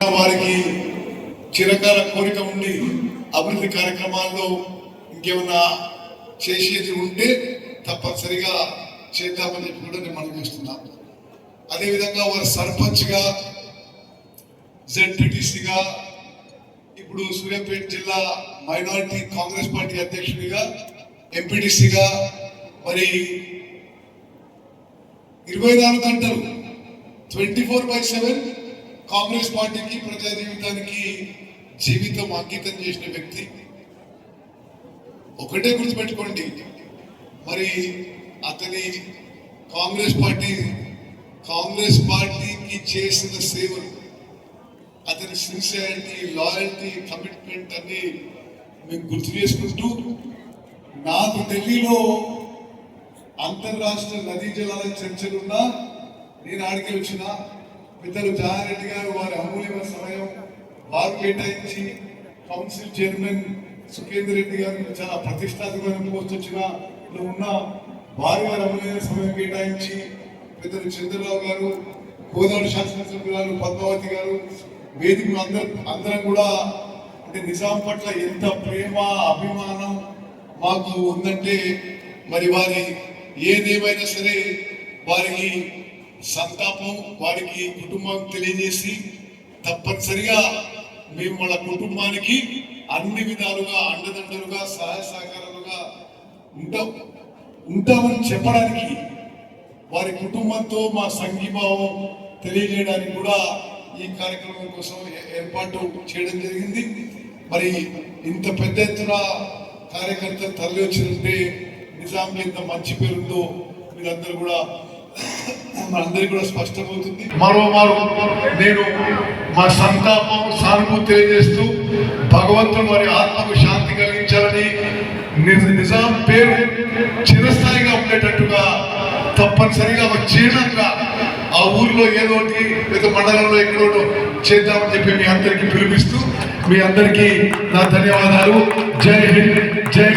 వారికి చిరకాల కోరిక ఉండి అభివృద్ధి కార్యక్రమాల్లో ఇంకేమన్నా చేసేది ఉంటే తప్పనిసరిగా చేద్దామని చెప్పి కూడా నేను మనం చేస్తున్నాం. అదేవిధంగా వారు సర్పంచ్గా జెడ్పీటీసీగా ఇప్పుడు సూర్యాపేట జిల్లా మైనారిటీ కాంగ్రెస్ పార్టీ అధ్యక్షుడిగా ఎంపీటీసీగా మరి ఇరవై నాలుగు గంటలు twenty four by seven Congress పార్టీకి ప్రజా జీవితానికి జీవితం అంకితం చేసిన వ్యక్తి. ఒకటే గుర్తుపెట్టుకోండి మరి అతని కాంగ్రెస్ పార్టీ కాంగ్రెస్ పార్టీకి చేసిన సేవలు అతని సిన్సియారిటీ లాయల్టీ కమిట్మెంట్ అన్ని మేము గుర్తు చేసుకుంటూ నాకు ఢిల్లీలో అంతర్రాష్ట్ర నదీ జలాల చర్చలున్నా నేను ఆడికి వచ్చినా పెద్దలు జానారెడ్డి గారు వారి అమూల్యమైన సమయం వారు కేటాయించి కౌన్సిల్ చైర్మన్ సుఖేందర్ రెడ్డి గారు చాలా ప్రతిష్టాత్మకమైన పోస్ట్ వచ్చిన ఉన్న వారి వారి అమూల్యమైన సమయం కేటాయించి పెద్దలు చంద్రరావు గారు కోదాడు శాసనసభ్యురాలు పద్మావతి గారు వేదిక అందరం అందరం కూడా అంటే నిజాం పట్ల ఎంత ప్రేమ అభిమానం మాకు ఉందంటే మరి వారి ఏదేమైనా సరే వారికి సంతాపం వారికి కుటుంబం తెలియజేసి తప్పనిసరిగా మేము వాళ్ళ కుటుంబానికి అన్ని విధాలుగా అండదండలుగా సహాయ సహకారాలుగా ఉంటాం. ఉంటామని చెప్పడానికి వారి కుటుంబంతో మా సంఘీభావం తెలియజేయడానికి కూడా ఈ కార్యక్రమం కోసం ఏ- ఏర్పాటు చేయడం జరిగింది. మరి ఇంత పెద్ద ఎత్తున కార్యకర్తలు తరలి వచ్చినట్టే నిజాంకి ఎంత మంచి పేరుందో మీరందరూ కూడా మనందరికీ కూడా స్పష్టమవుతుంది. మరో మరో నేను మా సంతాపం సానుభూతి తెలియజేస్తూ భగవంతుడు వారి ఆత్మకు శాంతి కలిగించాలని నిజాం పేరు చిరస్థాయిగా ఉండేటట్టుగా తప్పనిసరిగా ఒక చిహ్నంగా ఆ ఊర్లో ఏదో ఒకటి లేదా మండలంలో ఎక్కడో చేద్దామని చెప్పి మీ అందరికీ పిలిపిస్తూ మీ అందరికీ నా ధన్యవాదాలు. జై హింద్ జై